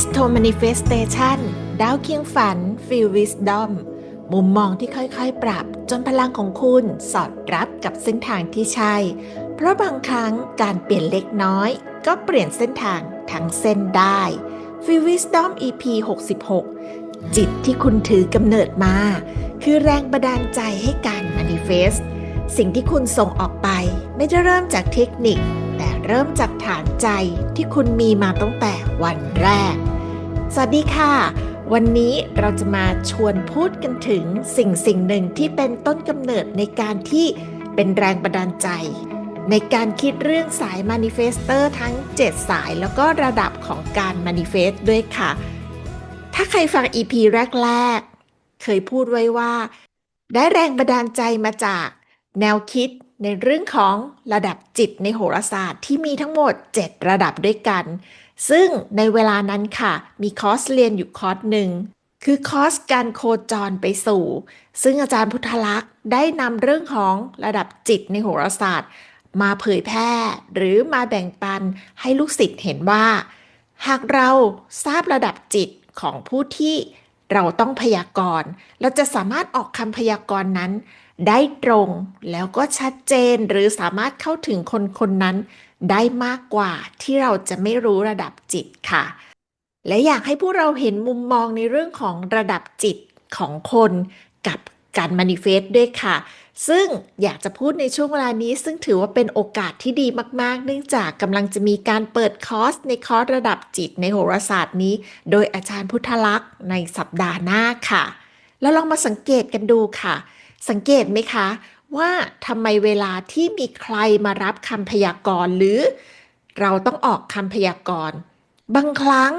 Visto Manifestation ดาวเคียงฝัน Feel Wisdom มุมมองที่ค่อยๆ ปรับ จนพลังของคุณสอดรับกับเส้นทางที่ใช่ เพราะบางครั้งการเปลี่ยนเล็กน้อย ก็เปลี่ยนเส้นทางทั้งเส้นได้ Feel Wisdom EP 66 จิตที่คุณถือกำเนิดมา คือแรงบันดาลใจให้การ manifest สิ่งที่คุณส่งออกไป ไม่ได้เริ่มจากเทคนิค แต่เริ่มจากฐานใจที่คุณมีมาตั้งแต่วันแรก สวัสดีค่ะ วันนี้เราจะมาชวนพูดกันถึงสิ่งสิ่งหนึ่งที่เป็นต้นกำเนิดในการที่เป็นแรงบันดาลใจ ในการคิดเรื่องสาย manifester ทั้ง 7 สายแล้วก็ระดับของการ manifest ด้วยค่ะ ถ้าใครฟัง EP แรก ๆ เคยพูดไว้ว่า ได้แรงบันดาลใจมาจากแนวคิดในเรื่องของระดับจิตในโหราศาสตร์ที่มีทั้งหมด 7 ระดับด้วยกัน ซึ่งในเวลานั้นค่ะ มีคอร์สเรียนอยู่คอร์สหนึ่งคือคอร์สการโคจรไปสู่ ซึ่งอาจารย์พุทธลักษณ์ได้นำเรื่องของระดับจิตในโหราศาสตร์ มาเผยแพร่หรือมาแบ่งปันให้ลูกศิษย์เห็นว่า หากเราทราบระดับจิตของผู้ที่เราต้องพยากรณ์ เราจะสามารถออกคำพยากรณ์นั้น ได้ตรงแล้วก็ชัดเจนหรือสามารถเข้าถึงคนคนนั้น ได้มากกว่าที่เราจะไม่รู้ระดับจิตค่ะ และอยากให้พวกเราเห็นมุมมองในเรื่องของระดับจิตของคนกับการมานิเฟสด้วยค่ะ ซึ่งอยากจะพูดในช่วงเวลานี้ ซึ่งถือว่าเป็นโอกาสที่ดีมาก ๆ เนื่องจากกำลังจะมีการเปิดคอร์สในคอร์สระดับจิตในโหราศาสตร์นี้ โดยอาจารย์พุทธลักษณ์ในสัปดาห์หน้าค่ะ แล้วลองมาสังเกตกันดูค่ะ สังเกตไหมคะ ว่าทำไมเวลาที่มีใครมารับคำพยากรณ์หรือ เราต้องออกคำพยากรณ์บางครั้ง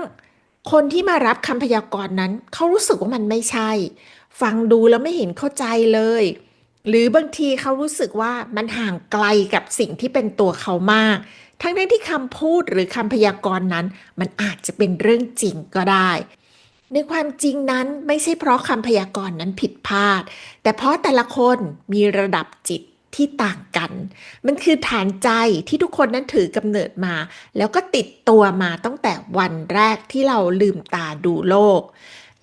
คนที่มารับคำพยากรณ์นั้นเขารู้สึกว่ามันไม่ใช่ ฟังดูแล้วไม่เห็นเข้าใจเลย หรือบางทีเขารู้สึกว่ามันห่างไกลกับสิ่งที่เป็นตัวเขามาก ทั้งที่คำพูดหรือคำพยากรณ์นั้น มันอาจจะเป็นเรื่องจริงก็ได้ ในความจริงนั้นไม่ใช่เพราะคำพยากรณ์นั้นผิดพลาด แต่เพราะแต่ละคนมีระดับจิตที่ต่างกัน มันคือฐานใจที่ทุกคนนั้นถือกำเนิดมา แล้วก็ติดตัวมาตั้งแต่วันแรกที่เราลืมตาดูโลก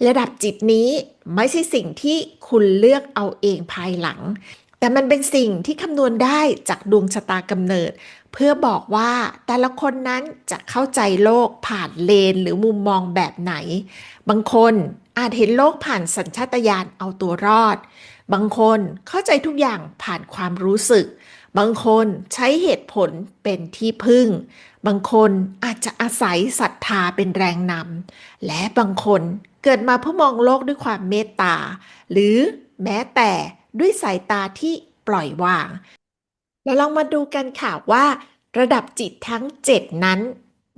ระดับจิตนี้ไม่ใช่สิ่งที่คุณเลือกเอาเองภายหลัง แต่มันเป็นสิ่งที่คำนวณได้จากดวงชะตากำเนิด เพื่อบอกว่าแต่ละคนนั้นจะเข้าใจโลกผ่านเลนหรือมุมมองแบบไหน บางคนอาจเห็นโลกผ่านสัญชาตญาณเอาตัวรอด บางคนเข้าใจทุกอย่างผ่านความรู้สึก บางคนใช้เหตุผลเป็นที่พึ่ง บางคนอาจจะอาศัยศรัทธาเป็นแรงนำและบางคนเกิดมาเพื่อมองโลกด้วยความเมตตา หรือแม้แต่ ด้วยสายตาที่ปล่อยวาง แล้วลองมาดูกันค่ะว่า ระดับจิตทั้ง 7 นั้น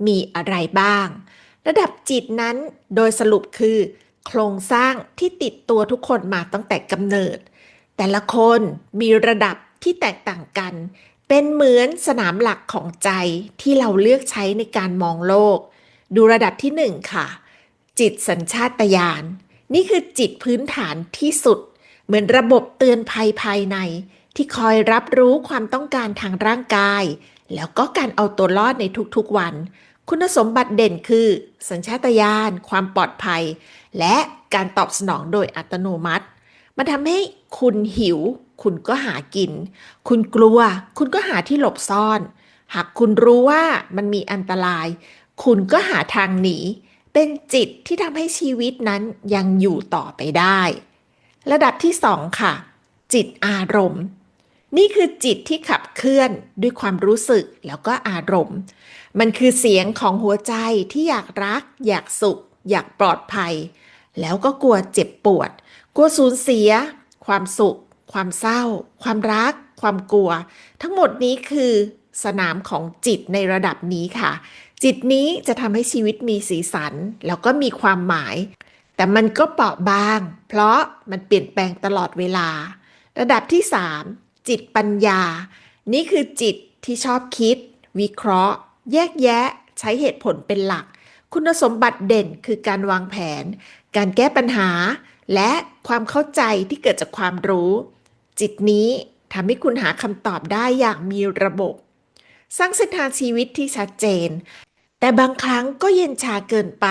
มีอะไรบ้าง ระดับจิตนั้นโดยสรุปคือ โครงสร้างที่ติดตัวทุกคนมาตั้งแต่กำเนิด แต่ละคนมีระดับที่แตกต่างกัน เป็นเหมือนสนามหลักของใจที่เราเลือกใช้ในการมองโลก ดูระดับที่ 1 ค่ะ จิตสัญชาตญาณนี่คือจิตพื้นฐานที่สุด เหมือนระบบเตือนภัยภายใน ที่คอยรับรู้ความต้องการทางร่างกาย แล้วก็การเอาตัวรอดในทุกๆวัน คุณสมบัติเด่นคือ สัญชาตญาณความปลอดภัย และการตอบสนองโดยอัตโนมัติ มันทำให้คุณหิว คุณก็หากิน คุณกลัว คุณก็หาที่หลบซ่อน หากคุณรู้ว่ามันมีอันตราย คุณก็หาทางหนีเป็นจิตที่ทำให้ชีวิตนั้นยังอยู่ต่อไปได้ ระดับที่สองค่ะ จิตอารมณ์ นี่คือจิตที่ขับเคลื่อนด้วยความรู้สึกแล้วก็อารมณ์ มันคือเสียงของหัวใจที่อยากรัก อยากสุข อยากปลอดภัย แล้วก็กลัวเจ็บปวด กลัวสูญเสีย ความสุข ความเศร้า ความรัก ความกลัว ทั้งหมดนี้คือสนามของจิตในระดับนี้ค่ะ จิตนี้จะทำให้ชีวิตมีสีสัน แล้วก็มีความหมาย แต่มันก็เปราะบาง เพราะมันเปลี่ยนแปลงตลอดเวลา ระดับที่ 3 จิตปัญญา นี่คือจิตที่ชอบคิด วิเคราะห์ แยกแยะ ใช้เหตุผลเป็นหลัก คุณสมบัติเด่นคือการวางแผน การแก้ปัญหา และความเข้าใจที่เกิดจากความรู้ จิตนี้ทำให้คุณหาคำตอบได้อย่างมีระบบ สร้างเส้นทางชีวิตที่ชัดเจน แต่บางครั้งก็เย็นชาเกินไป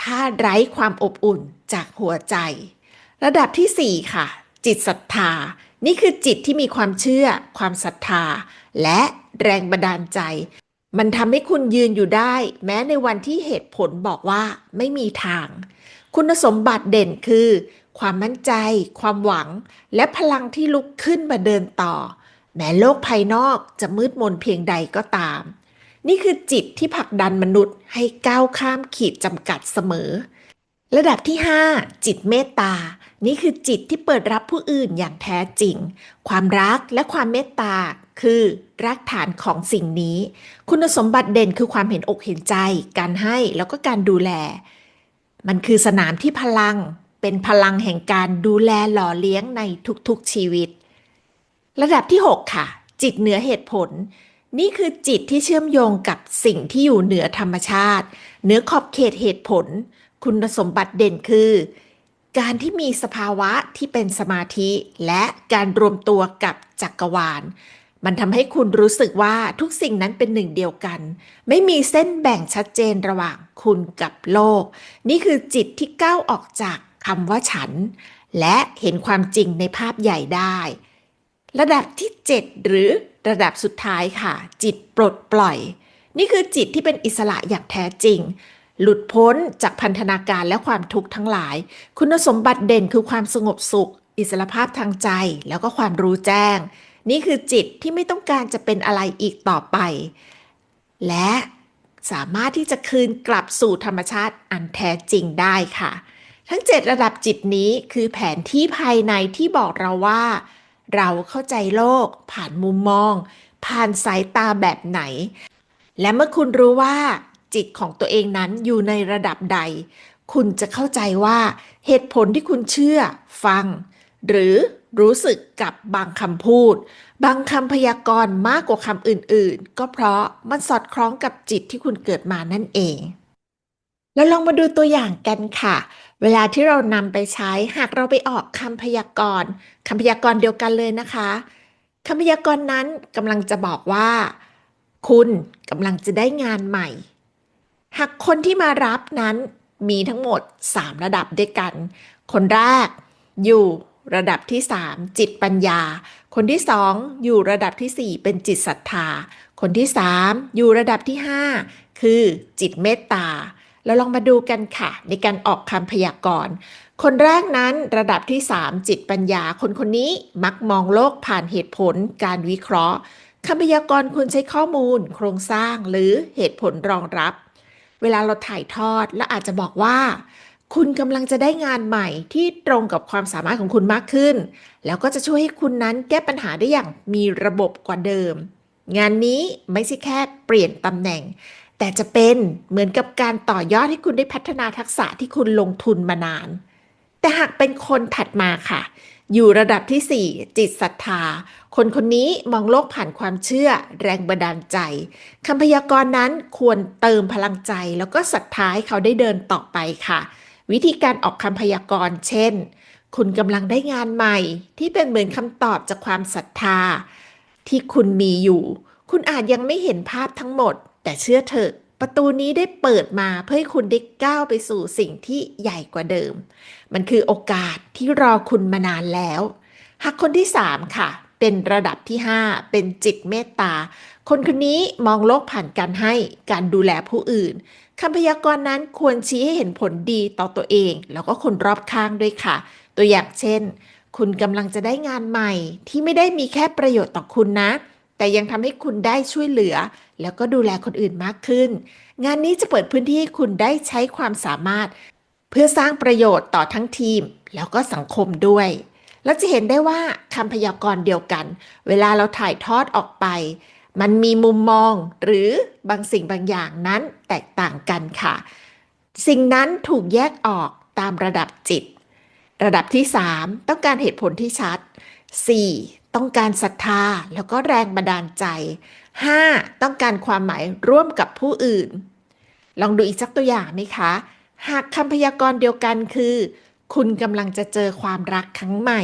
ถ้าไร้ความอบอุ่นจากหัวใจ ระดับที่ 4 ค่ะ จิตศรัทธา นี่คือจิตที่มีความเชื่อ ความศรัทธา และแรงบันดาลใจ มันทำให้คุณยืนอยู่ได้ แม้ในวันที่เหตุผลบอกว่าไม่มีทาง คุณสมบัติเด่นคือ ความมั่นใจ ความหวัง และพลังที่ลุกขึ้นมาเดินต่อ แม้โลกภายนอกจะมืดมนเพียงใดก็ตาม นี่คือจิตที่ผลักดันมนุษย์ให้ก้าวข้ามขีดจำกัดเสมอ ระดับที่ 5 จิตเมตตา นี่คือจิตที่เปิดรับผู้อื่นอย่างแท้จริง ความรักและความเมตตาคือรากฐานของสิ่งนี้ คุณสมบัติเด่นคือความเห็นอกเห็นใจ การให้แล้วก็การดูแล มันคือสนามที่พลัง เป็นพลังแห่งการดูแลหล่อเลี้ยงในทุกๆชีวิต ระดับที่ 6 ค่ะ จิตเหนือเหตุผล นี่คือจิตที่เชื่อมโยงกับสิ่งที่อยู่เหนือธรรมชาติ เหนือขอบเขตเหตุผล คุณสมบัติเด่นคือ การที่มีสภาวะที่เป็นสมาธิ และการรวมตัวกับจักรวาล มันทำให้คุณรู้สึกว่าทุกสิ่งนั้นเป็นหนึ่งเดียวกัน ไม่มีเส้นแบ่งชัดเจนระหว่างคุณกับโลก นี่คือจิตที่ก้าวออกจากคำว่าฉัน และเห็นความจริงในภาพใหญ่ได้ ระดับที่ 7 หรือ ระดับสุดท้ายค่ะ จิตปลดปล่อย นี่คือจิตที่เป็นอิสระอย่างแท้จริง หลุดพ้นจากพันธนาการและความทุกข์ทั้งหลาย คุณสมบัติเด่นคือความสงบสุข อิสรภาพทางใจแล้วก็ความรู้แจ้ง นี่คือจิตที่ไม่ต้องการจะเป็นอะไรอีกต่อไป และสามารถที่จะคืนกลับสู่ธรรมชาติอันแท้จริงได้ค่ะ ทั้ง 7 ระดับจิตนี้คือแผนที่ภายในที่บอกเราว่า เราเข้าใจโลก ผ่านมุมมอง ผ่านสายตาแบบไหน และเมื่อคุณรู้ว่า จิตของตัวเองนั้นอยู่ในระดับใด คุณจะเข้าใจว่าเหตุผลที่คุณเชื่อ ฟัง หรือรู้สึกกับบางคำพูด บางคำพยากรณ์มากกว่าคำอื่นๆ ก็เพราะมันสอดคล้องกับจิตที่คุณเกิดมานั่นเอง แล้วลองมาดูตัวอย่างกันค่ะ เวลาที่เรานำไปใช้หากเราไปออกคำพยากรณ์คำพยากรณ์เดียวกันเลยนะคะคำพยากรณ์นั้นกำลังจะบอกว่า คุณกำลังจะได้งานใหม่ หากคนที่มารับนั้นมีทั้งหมด 3 ระดับด้วยกัน คนแรกอยู่ระดับที่ 3 จิตปัญญา คนที่ 2 อยู่ระดับทีสี่4 เป็นจิตศรัทธา คนที่ 3 อยู่ระดับที่ 5 คือจิตเมตตา แล้วลองมาดูกันค่ะ ในการออกคำพยากรณ์ คนแรกนั้นระดับที่ 3 จิตปัญญา คนคนนี้มักมองโลกผ่านเหตุผล การวิเคราะห์คำพยากรณ์ควรใช้ข้อมูล โครงสร้างหรือเหตุผลรองรับ เวลาเราถ่ายทอด และอาจจะบอกว่า คุณกำลังจะได้งานใหม่ที่ตรงกับความสามารถของคุณมากขึ้น แล้วก็จะช่วยให้คุณนั้นแก้ปัญหาได้อย่างมีระบบกว่าเดิม งานนี้ไม่ใช่แค่เปลี่ยนตำแหน่ง แต่จะเป็นเหมือนกับการต่อยอดให้คุณได้พัฒนาทักษะที่คุณลงทุนมานาน แต่หากเป็นคนถัดมาค่ะ อยู่ระดับที่ 4 จิตศรัทธา คนคนนี้มองโลกผ่านความเชื่อ แรงบันดาลใจคำพยากรณ์นั้นควรเติมพลังใจ แล้วก็ศรัทธาให้เขาได้เดินต่อไปค่ะ วิธีการออกคำพยากรณ์เช่น คุณกำลังได้งานใหม่ ที่เป็นเหมือนคำตอบจากความศรัทธา ที่คุณมีอยู่ คุณอาจยังไม่เห็นภาพทั้งหมด แต่เชื่อเถอะประตูนี้ได้เปิดมาเพื่อให้คุณได้ก้าวไปสู่สิ่งที่ใหญ่กว่าเดิม มันคือโอกาสที่รอคุณมานานแล้ว หากคนที่ 3 ค่ะ เป็นระดับที่ 5 เป็นจิตเมตตา คนคนนี้มองโลกผ่านการให้ การดูแลผู้อื่นคำพยากรณ์นั้นควรชี้ให้เห็นผลดีต่อตัวเอง แล้วก็คนรอบข้างด้วยค่ะ ตัวอย่างเช่น คุณกำลังจะได้งานใหม่ที่ไม่ได้มีแค่ประโยชน์ต่อคุณนะ แต่ยังทำให้คุณได้ช่วยเหลือ แล้วก็ดูแลคนอื่นมากขึ้น งานนี้จะเปิดพื้นที่ให้คุณได้ใช้ความสามารถ เพื่อสร้างประโยชน์ต่อทั้งทีม แล้วก็สังคมด้วย แล้วจะเห็นได้ว่าคำพยากรณ์เดียวกัน เวลาเราถ่ายทอดออกไป มันมีมุมมองหรือบางสิ่งบางอย่างนั้นแตกต่างกันค่ะ สิ่งนั้นถูกแยกออกตามระดับจิต ระดับที่ 3 ต้องการเหตุผลที่ชัด 4. ต้องการศรัทธาแล้วก็แรงบันดาลใจ 5. ต้องการความหมายร่วมกับผู้อื่น ลองดูอีกสักตัวอย่างไหมคะ หากคำพยากรณ์เดียวกันคือ คุณกำลังจะเจอความรักครั้งใหม่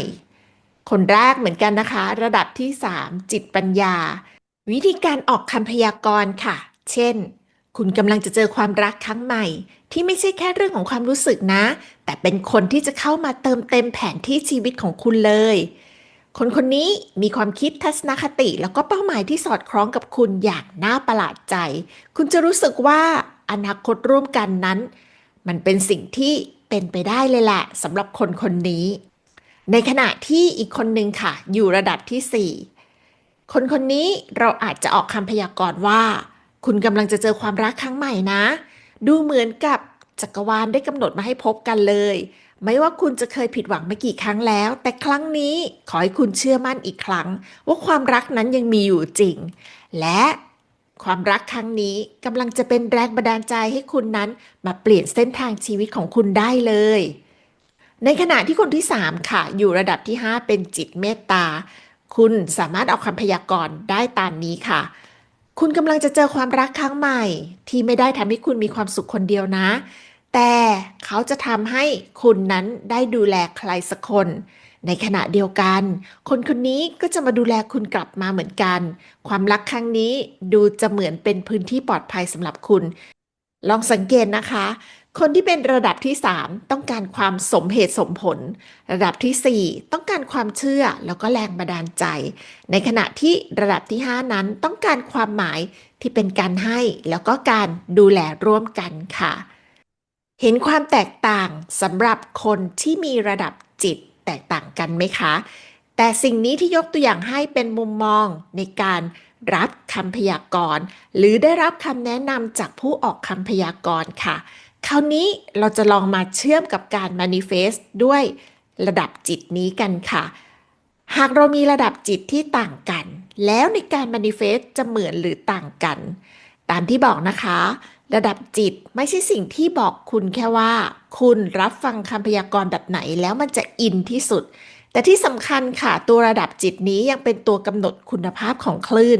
คนแรกเหมือนกันนะคะ ระดับที่ 3 จิตปัญญา วิธีการออกคำพยากรณ์ค่ะ เช่น คุณกำลังจะเจอความรักครั้งใหม่ ที่ไม่ใช่แค่เรื่องของความรู้สึกนะ แต่เป็นคนที่จะเข้ามาเติมเต็มแผนที่ชีวิตของคุณเลย คนคนนี้มีความคิดทัศนคติ แล้วก็เป้าหมายที่สอดคล้องกับคุณอย่างน่าประหลาดใจ คุณจะรู้สึกว่าอนาคตร่วมกันนั้น มันเป็นสิ่งที่เป็นไปได้เลยแหละสำหรับคนคนนี้ ในขณะที่อีกคนหนึ่งค่ะ อยู่ระดับที่ 4 คนคนนี้เราอาจจะออกคำพยากรณ์ว่า คุณกำลังจะเจอความรักครั้งใหม่นะ ดูเหมือนกับจักรวาลได้กำหนดมาให้พบกันเลย ไม่ว่าคุณจะเคยผิดหวังมากี่ครั้งแล้ว แต่ครั้งนี้ขอให้คุณเชื่อมั่นอีกครั้ง ว่าความรักนั้นยังมีอยู่จริง และความรักครั้งนี้กำลังจะเป็นแรงบันดาลใจให้คุณนั้น มาเปลี่ยนเส้นทางชีวิตของคุณได้เลย ในขณะที่คนที่ 3 ค่ะ อยู่ระดับที่ 5 เป็นจิตเมตตา คุณสามารถเอาคำพยากรณ์ได้ตามนี้ค่ะ คุณกำลังจะเจอความรักครั้งใหม่ ที่ไม่ได้ทำให้คุณมีความสุขคนเดียวนะ แต่เขาจะทำให้คุณนั้นได้ดูแลใครสักคน ในขณะเดียวกัน คนคนนี้ก็จะมาดูแลคุณกลับมาเหมือนกัน ความรักครั้งนี้ดูจะเหมือนเป็นพื้นที่ปลอดภัยสำหรับคุณ ลองสังเกตนะคะ คนที่เป็นระดับที่ 3 ต้องการความสมเหตุสมผล ระดับทีสี่4 ต้องการความเชื่อแล้วก็แรงบันดาลใจ ในขณะที่ระดับที่ 5 นั้นต้องการความหมายที่เป็นการให้แล้วก็การดูแลร่วมกันค่ะ เห็นความแตกต่างสำหรับคนที่มีระดับจิตแตกต่างกันไหมคะ แต่สิ่งนี้ที่ยกตัวอย่างให้เป็นมุมมองในการรับคำพยากรณ์ หรือได้รับคำแนะนำจากผู้ออกคำพยากรณ์ค่ะ คราวนี้เราจะลองมาเชื่อมกับการ manifest ด้วยระดับจิตนี้กันค่ะ หากเรามีระดับจิตที่ต่างกัน แล้วในการ manifest จะเหมือนหรือต่างกัน ตามที่บอกนะคะ ระดับจิตไม่ใช่สิ่งที่บอกคุณแค่ว่า คุณรับฟังคำพยากรณ์แบบไหนแล้วมันจะอินที่สุด แต่ที่สำคัญค่ะ ตัวระดับจิตนี้ยังเป็นตัวกำหนดคุณภาพของคลื่น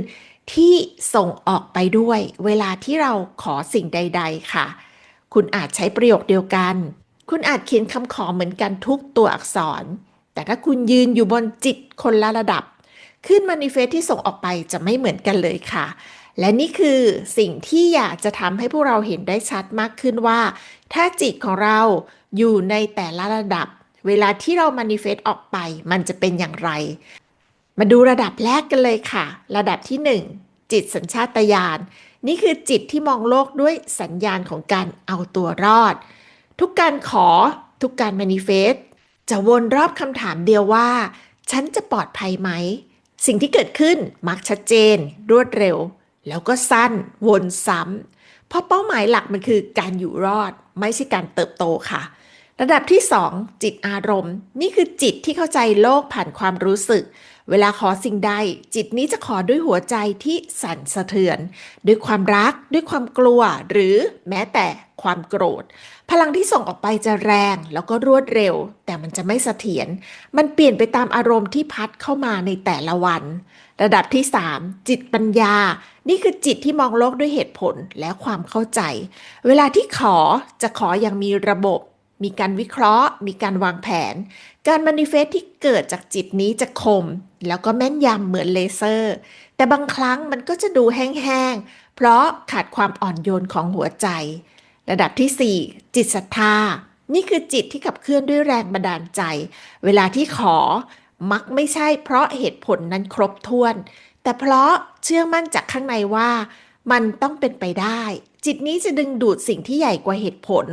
ที่ส่งออกไปด้วย เวลาที่เราขอสิ่งใด ๆ ค่ะ คุณอาจใช้ประโยคเดียวกัน คุณอาจเขียนคำขอเหมือนกันทุกตัวอักษร แต่ถ้าคุณยืนอยู่บนจิตคนละระดับ ขึ้นมานิเฟสที่ส่งออกไปจะไม่เหมือนกันเลยค่ะ และนี่คือสิ่งที่อยากจะทำให้พวกเราเห็นได้ชัดมากขึ้นว่า ถ้าจิตของเราอยู่ในแต่ละระดับ เวลาที่เรามานิเฟสออกไป มันจะเป็นอย่างไร มาดูระดับแรกกันเลยค่ะ ระดับที่ 1 จิตสัญชาตญาณนี่คือจิตที่มองโลกด้วยสัญญาณของการเอาตัวรอด ทุกการขอทุกการมานิเฟสจะวนรอบคำถามเดียวว่า ฉันจะปลอดภัยไหม สิ่งที่เกิดขึ้นมักชัดเจน รวดเร็ว แล้วก็สั้นวนซ้ำเพราะเป้าหมายหลักมันคือการอยู่รอด ไม่ใช่การเติบโตค่ะ ระดับที่ 2 จิตอารมณ์ นี่คือจิตที่เข้าใจโลกผ่านความรู้สึก เวลาขอสิ่งใด จิตนี้จะขอด้วยหัวใจที่สั่นสะเทือน ด้วยความรัก ด้วยความกลัว หรือแม้แต่ความโกรธ พลังที่ส่งออกไปจะแรงแล้วก็รวดเร็ว แต่มันจะไม่เสถียร มันเปลี่ยนไปตามอารมณ์ที่พัดเข้ามาในแต่ละวัน ระดับที่ 3 จิตปัญญา นี่คือจิตที่มองโลกด้วยเหตุผลและความเข้าใจ เวลาที่ขอจะขออย่างมีระบบ มีการวิเคราะห์ มีการวางแผน การมานิเฟสที่เกิดจากจิตนี้จะคม แล้วก็แม่นยำเหมือนเลเซอร์ แต่บางครั้งมันก็จะดูแห้งๆ เพราะขาดความอ่อนโยนของหัวใจ ระดับที่ 4 จิตศรัทธา นี่คือจิตที่ขับเคลื่อนด้วยแรงบันดาลใจ เวลาที่ขอมักไม่ใช่เพราะเหตุผลนั้นครบถ้วน แต่เพราะเชื่อมั่นจากข้างในว่า มันต้องเป็นไปได้ จิตนี้จะดึงดูดสิ่งที่ใหญ่กว่าเหตุผล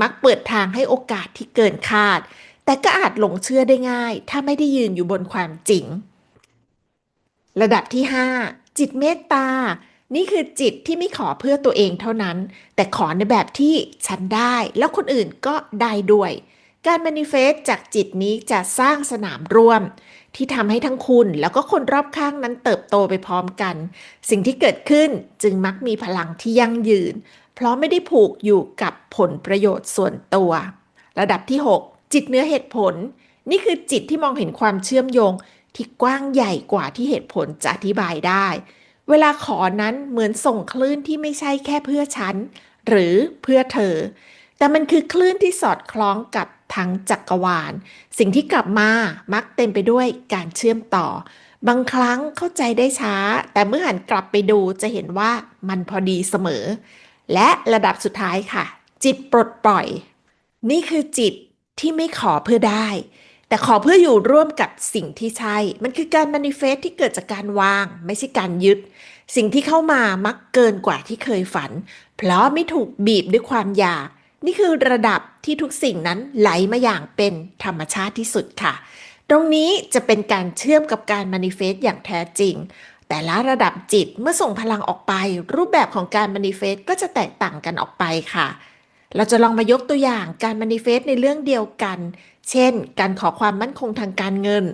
มักเปิดทางให้โอกาสที่เกินคาด แต่ก็อาจหลงเชื่อได้ง่าย ถ้าไม่ได้ยืนอยู่บนความจริง ระดับที่ 5 จิตเมตตา นี่คือจิตที่ไม่ขอเพื่อตัวเองเท่านั้น แต่ขอในแบบที่ฉันได้ แล้วคนอื่นก็ได้ด้วย การ manifest จากจิตนี้จะสร้างสนามร่วม ที่ทำให้ทั้งคุณแล้วก็คนรอบข้างนั้นเติบโตไปพร้อมกัน สิ่งที่เกิดขึ้นจึงมักมีพลังที่ยั่งยืน เพราะไม่ได้ผูกอยู่กับผลประโยชน์ส่วนตัว ระดับที่ 6 จิตเนื้อเหตุผล นี่คือจิตที่มองเห็นความเชื่อมโยงที่กว้างใหญ่กว่าที่เหตุผลจะอธิบายได้ เวลาขอนั้นเหมือนส่งคลื่นที่ไม่ใช่แค่เพื่อฉัน หรือเพื่อเธอ แต่มันคือคลื่นที่สอดคล้องกับทั้งจักรวาล สิ่งที่กลับมามักเต็มไปด้วยการเชื่อมต่อ บางครั้งเข้าใจได้ช้า แต่เมื่อหันกลับไปดูจะเห็นว่ามันพอดีเสมอ และระดับสุดท้ายค่ะ จิตปลดปล่อย นี่คือจิตที่ไม่ขอเพื่อได้ แต่ขอเพื่ออยู่ร่วมกับสิ่งที่ใช่ มันคือการ manifest ที่เกิดจากการวาง ไม่ใช่การยึด สิ่งที่เข้ามามักเกินกว่าที่เคยฝัน เพราะไม่ถูกบีบด้วยความอยาก นี่คือระดับที่ทุกสิ่งนั้นไหลมาอย่างเป็นธรรมชาติที่สุดค่ะ ตรงนี้จะเป็นการเชื่อมกับการ manifest อย่างแท้จริง แต่ละระดับจิตเมื่อส่งพลังออกไป รูปแบบของการ manifest ก็จะแตกต่างกันออกไปค่ะเราจะลองมายกตัวอย่างการ manifest ในเรื่องเดียวกัน เช่น การขอความมั่นคงทางการเงิน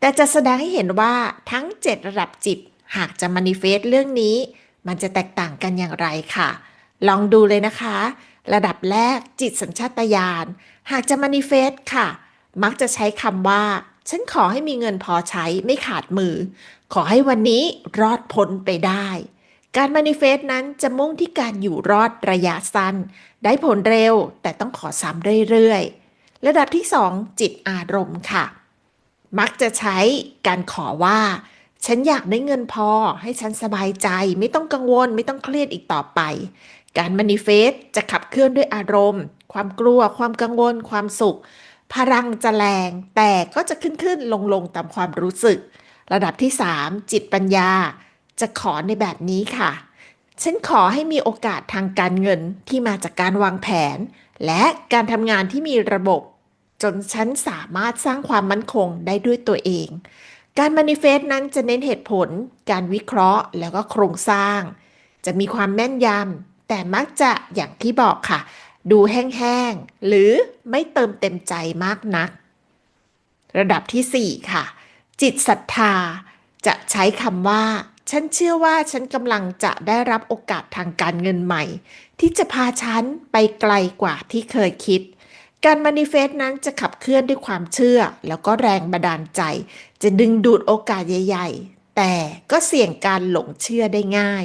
แต่จะแสดงให้เห็นว่าทั้ง 7 ระดับจิต หากจะ manifest เรื่องนี้ มันจะแตกต่างกันอย่างไรค่ะ ลองดูเลยนะคะ ระดับแรกจิตสัญชาตญาณ หากจะ manifest ค่ะ มักจะใช้คำว่า ฉันขอให้มีเงินพอใช้ไม่ขาดมือ ขอให้วันนี้รอดพ้นไปได้การ manifest นั้นจะมุ่งที่การอยู่รอดระยะสั้น ได้ผลเร็วแต่ต้องขอซ้ำเรื่อยๆ ระดับที่ 2 จิตอารมณ์ค่ะ มักจะใช้การขอว่า ฉันอยากได้เงินพอให้ฉันสบายใจ ไม่ต้องกังวล ไม่ต้องเครียดอีกต่อไป การ manifest จะขับเคลื่อนด้วยอารมณ์ ความกลัว ความกังวล ความสุข พลังจะแรง แต่ก็จะขึ้นขึ้นลงลงตามความรู้สึก ระดับที่ 3 จิตปัญญา จะขอในแบบนี้ค่ะฉันขอให้มีโอกาสทางการเงินที่มาจากการวางแผน และการทำงานที่มีระบบ จนฉันสามารถสร้างความมั่นคงได้ด้วยตัวเอง การ manifest นั้นจะเน้นเหตุผล การวิเคราะห์แล้วก็โครงสร้าง จะมีความแม่นยำแต่มักจะอย่างที่บอกค่ะ ดูแห้งๆ หรือไม่เติมเต็มใจมากนัก ระดับที่ 4 ค่ะ จิตศรัทธา จะใช้คำว่า ฉันเชื่อว่าฉันกำลังจะได้รับโอกาสทางการเงินใหม่ ที่จะพาฉันไปไกลกว่าที่เคยคิด การ manifest นั้นจะขับเคลื่อนด้วยความเชื่อ แล้วก็แรงบันดาลใจ จะดึงดูดโอกาสใหญ่ ๆ แต่ก็เสี่ยงการหลงเชื่อได้ง่าย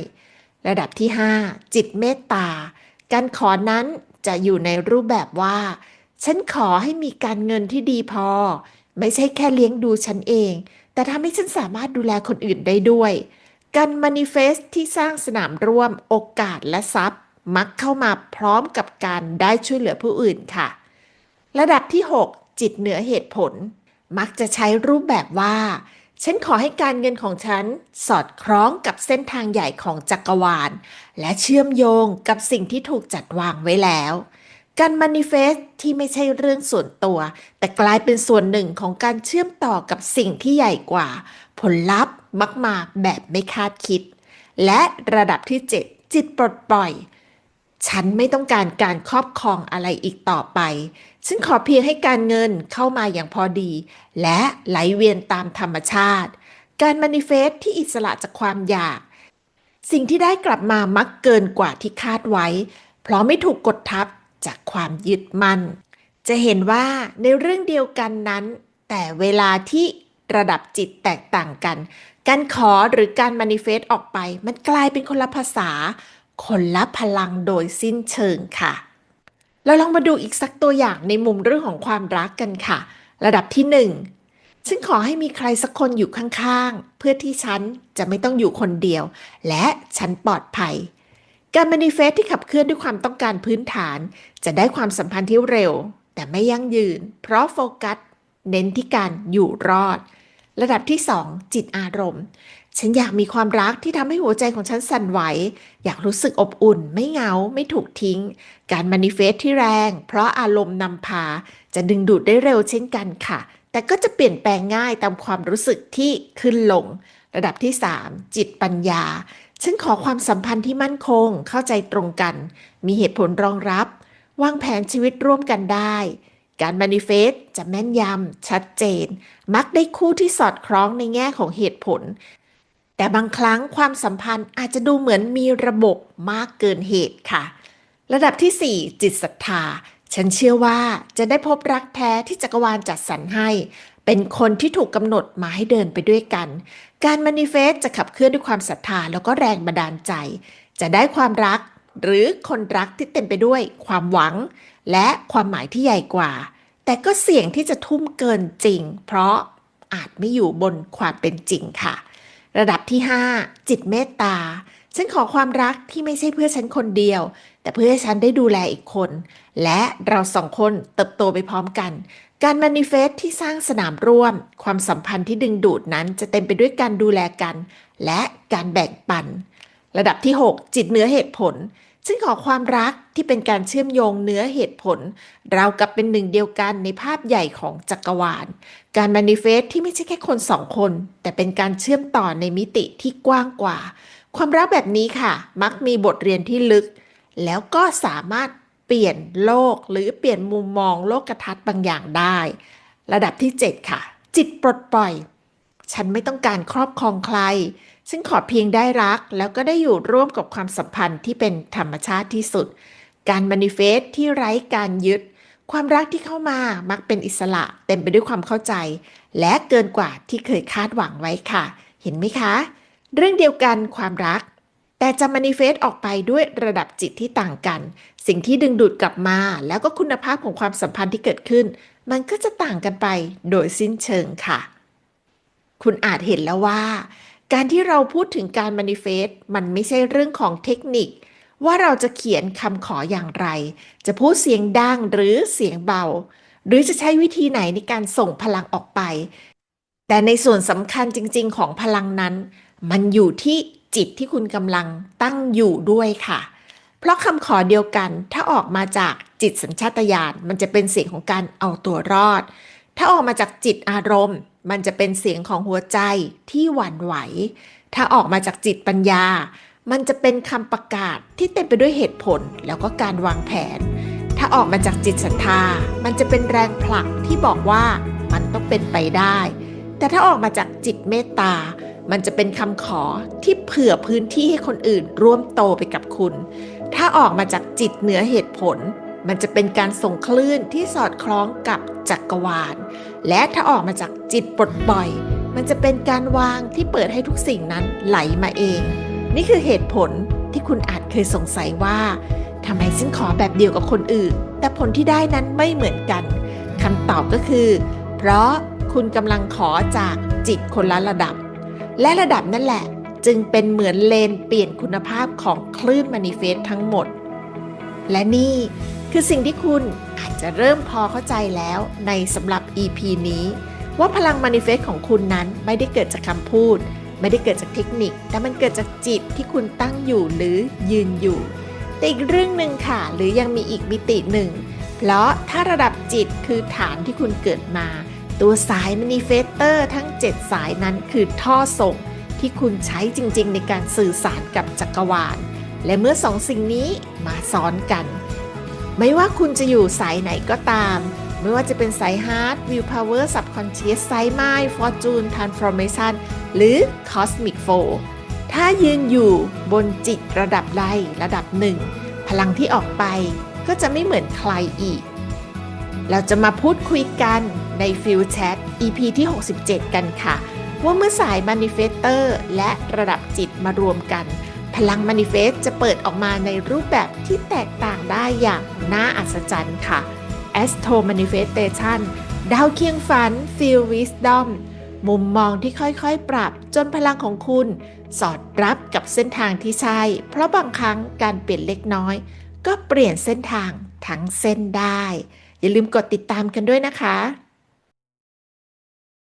ระดับที่ 5 จิตเมตตา การขอนั้นจะอยู่ในรูปแบบว่า ฉันขอให้มีการเงินที่ดีพอ ไม่ใช่แค่เลี้ยงดูฉันเอง แต่ทำให้ฉันสามารถดูแลคนอื่นได้ด้วย การ manifest ที่สร้างสนามร่วมโอกาสและทรัพย์ มักเข้ามาพร้อมกับการได้ช่วยเหลือผู้อื่นค่ะ ระดับที่ 6 จิตเหนือเหตุผล มักจะใช้รูปแบบว่า ฉันขอให้การเงินของฉันสอดคล้องกับเส้นทางใหญ่ของจักรวาล และเชื่อมโยงกับสิ่งที่ถูกจัดวางไว้แล้วการ manifest ที่ไม่ใช่เรื่องส่วนตัว แต่กลายเป็นส่วนหนึ่งของการเชื่อมต่อกับสิ่งที่ใหญ่กว่า ผลลัพธ์มักมาแบบไม่คาดคิด และระดับที่ 7 จิตปลดปล่อย ฉันไม่ต้องการการครอบครองอะไรอีกต่อไป ฉันขอเพียงให้การเงินเข้ามาอย่างพอดี และไหลเวียนตามธรรมชาติ การ manifest ที่อิสระจากความอยาก สิ่งที่ได้กลับมามักเกินกว่าที่คาดไว้ เพราะไม่ถูกกดทับจากความยึดมัน่น จะเห็นว่าในเรื่องเดียวกันนั้น แต่เวลาที่ระดับจิตแตกต่างกัน การขอหรือการ manifest ออกไป มันกลายเป็นคนละภาษา คนละพลังโดยสิ้นเชิงค่ะ เราลองมาดูอีกสักตัวอย่างในมุมเรื่องของความรักกันค่ะ ระดับที่หนึ่งฉันขอให้มีใครสักคนอยู่ข้างๆ เพื่อที่ฉันจะไม่ต้องอยู่คนเดียว และฉันปลอดภัย การ manifest ที่ขับเคลื่อนด้วยความต้องการพื้นฐาน จะได้ความสัมพันธ์ที่เร็ว แต่ไม่ยั่งยืน เพราะโฟกัส เน้นที่การอยู่รอด ระดับที่ 2 จิตอารมณ์ ฉันอยากมีความรักที่ทำให้หัวใจของฉันสั่นไหว อยากรู้สึกอบอุ่น ไม่เหงา ไม่ถูกทิ้ง การ manifest ที่แรง เพราะอารมณ์นำพา จะดึงดูดได้เร็วเช่นกันค่ะ แต่ก็จะเปลี่ยนแปลงง่ายตามความรู้สึกที่ขึ้นลง ระดับที่ 3 จิตปัญญา ฉันขอความสัมพันธ์ที่มั่นคง เข้าใจตรงกัน มีเหตุผลรองรับ วางแผนชีวิตร่วมกันได้ การ manifest จะแม่นยำชัดเจน มักได้คู่ที่สอดคล้องในแง่ของเหตุผล แต่บางครั้งความสัมพันธ์อาจจะดูเหมือนมีระบบมากเกินเหตุค่ะ ระดับที่ 4 จิตศรัทธา ฉันเชื่อว่าจะได้พบรักแท้ที่จักรวาลจัดสรรให้ เป็นคนที่ถูกกำหนดมาให้เดินไปด้วยกัน การ manifest จะขับเคลื่อนด้วยความศรัทธาแล้วก็แรงบันดาลใจ จะได้ความรักหรือคนรักที่เต็มไปด้วยความหวัง และความหมายที่ใหญ่กว่า แต่ก็เสี่ยงที่จะทุ่มเกินจริง เพราะอาจไม่อยู่บนความเป็นจริงค่ะ ระดับที่ 5 จิตเมตตา ฉันขอความรักที่ไม่ใช่เพื่อฉันคนเดียว แต่เพื่อให้ฉันได้ดูแลอีกคน และเราสองคนเติบโตไปพร้อมกัน การมานิเฟสที่สร้างสนามร่วม ความสัมพันธ์ที่ดึงดูดนั้นจะเต็มไปด้วยการดูแลกัน และการแบ่งปัน ระดับที่ 6 จิตเหนือเหตุผล ซึ่งขอความรักที่เป็นการเชื่อมโยงเนื้อเหตุผล เรากับเป็นหนึ่งเดียวกันในภาพใหญ่ของจักรวาล การมานิเฟสที่ไม่ใช่แค่คนสองคน แต่เป็นการเชื่อมต่อในมิติที่กว้างกว่า ความรักแบบนี้ค่ะ มักมีบทเรียนที่ลึก แล้วก็สามารถเปลี่ยนโลกหรือเปลี่ยนมุมมองโลกทัศน์บางอย่างได้ ระดับที่ 7 ค่ะ จิตปลดปล่อย ฉันไม่ต้องการครอบครองใคร ซึ่งขอเพียงได้รักแล้วก็ได้อยู่ร่วมกับความสัมพันธ์ที่เป็นธรรมชาติที่สุด การมานิเฟสที่ไร้การยึด ความรักที่เข้ามามักเป็นอิสระเต็มไปด้วยความเข้าใจ และเกินกว่าที่เคยคาดหวังไว้ค่ะ เห็นไหมคะ เรื่องเดียวกันความรัก แต่จะมานิเฟสออกไปด้วยระดับจิตที่ต่างกัน สิ่งที่ดึงดูดกลับมา แล้วก็คุณภาพของความสัมพันธ์ที่เกิดขึ้น มันก็จะต่างกันไปโดยสิ้นเชิงค่ะ คุณอาจเห็นแล้วว่า การที่เราพูดถึงการมานิเฟสมันไม่ใช่เรื่องของเทคนิค ว่าเราจะเขียนคำขออย่างไร จะพูดเสียงดังหรือเสียงเบา หรือจะใช้วิธีไหนในการส่งพลังออกไป แต่ในส่วนสำคัญจริง ๆ ของพลังนั้น มันอยู่ที่จิตที่คุณกำลังตั้งอยู่ด้วยค่ะ เพราะคำขอเดียวกันถ้าออกมาจากจิตสัญชาตญาณมันจะเป็นเสียงของการเอาตัวรอด ถ้าออกมาจากจิตอารมณ์ มันจะเป็นเสียงของหัวใจที่หวั่นไหว ถ้าออกมาจากจิตปัญญา มันจะเป็นคำประกาศที่เต็มไปด้วยเหตุผลแล้วก็การวางแผน ถ้าออกมาจากจิตศรัทธา มันจะเป็นแรงผลักที่บอกว่ามันต้องเป็นไปได้ แต่ถ้าออกมาจากจิตเมตตา มันจะเป็นคำขอที่เผื่อพื้นที่ให้คนอื่นร่วมโตไปกับคุณ ถ้าออกมาจากจิตเหนือเหตุผล มันจะเป็นการส่งคลื่นที่สอดคล้องกับจักรวาล และถ้าออกมาจากจิตปลดปล่อย มันจะเป็นการวางที่เปิดให้ทุกสิ่งนั้นไหลมาเอง นี่คือเหตุผลที่คุณอาจเคยสงสัยว่าทำไมฉันขอแบบเดียวกับคนอื่น แต่ผลที่ได้นั้นไม่เหมือนกันคำตอบก็คือ เพราะคุณกำลังขอจากจิตคนละระดับ และระดับนั่นแหละ จึงเป็นเหมือนเลนเปลี่ยนคุณภาพของคลื่นมานิเฟสทั้งหมด และนี่คือสิ่งที่คุณอาจจะเริ่มพอเข้าใจแล้วในสำหรับ EP นี้ ว่าพลังมานิเฟสของคุณนั้นไม่ได้เกิดจากคำพูด ไม่ได้เกิดจากเทคนิค แต่มันเกิดจากจิตที่คุณตั้งอยู่หรือยืนอยู่ แต่อีกเรื่องหนึ่งค่ะ หรือยังมีอีกมิติหนึ่ง เพราะถ้าระดับจิตคือฐานที่คุณเกิดมา ตัวสายมานิเฟสเตอร์ทั้ง 7 สายนั้นคือท่อส่งที่คุณใช้จริงๆ ในการสื่อสารกับจักรวาล และเมื่อสองสิ่งนี้มาซ้อนกัน ไม่ว่าคุณจะอยู่สายไหนก็ตาม ไม่ว่าจะเป็นสาย Hard Will Power Subconscious สาย Mind Fortune Transformation หรือ Cosmic Flow ถ้ายืนอยู่บนจิตระดับใดระดับหนึ่ง พลังที่ออกไปก็จะไม่เหมือนใครอีก เราจะมาพูดคุยกันในฟิลแชท EP ที่ 67 กันค่ะ ว่าเมื่อสายมานิเฟสเตอร์และระดับจิตมารวมกัน พลังมานิเฟสจะเปิดออกมาในรูปแบบที่แตกต่างได้อย่างน่าอัศจรรย์ค่ะ Astro Manifestation ดาวเคียงฝัน Feel Wisdom มุมมองที่ค่อยๆ ปรับจนพลังของคุณ สอดรับกับเส้นทางที่ใช่ เพราะบางครั้งการเปลี่ยนเล็กน้อย ก็เปลี่ยนเส้นทางทั้งเส้นได้ อย่าลืมกดติดตามกันด้วยนะคะ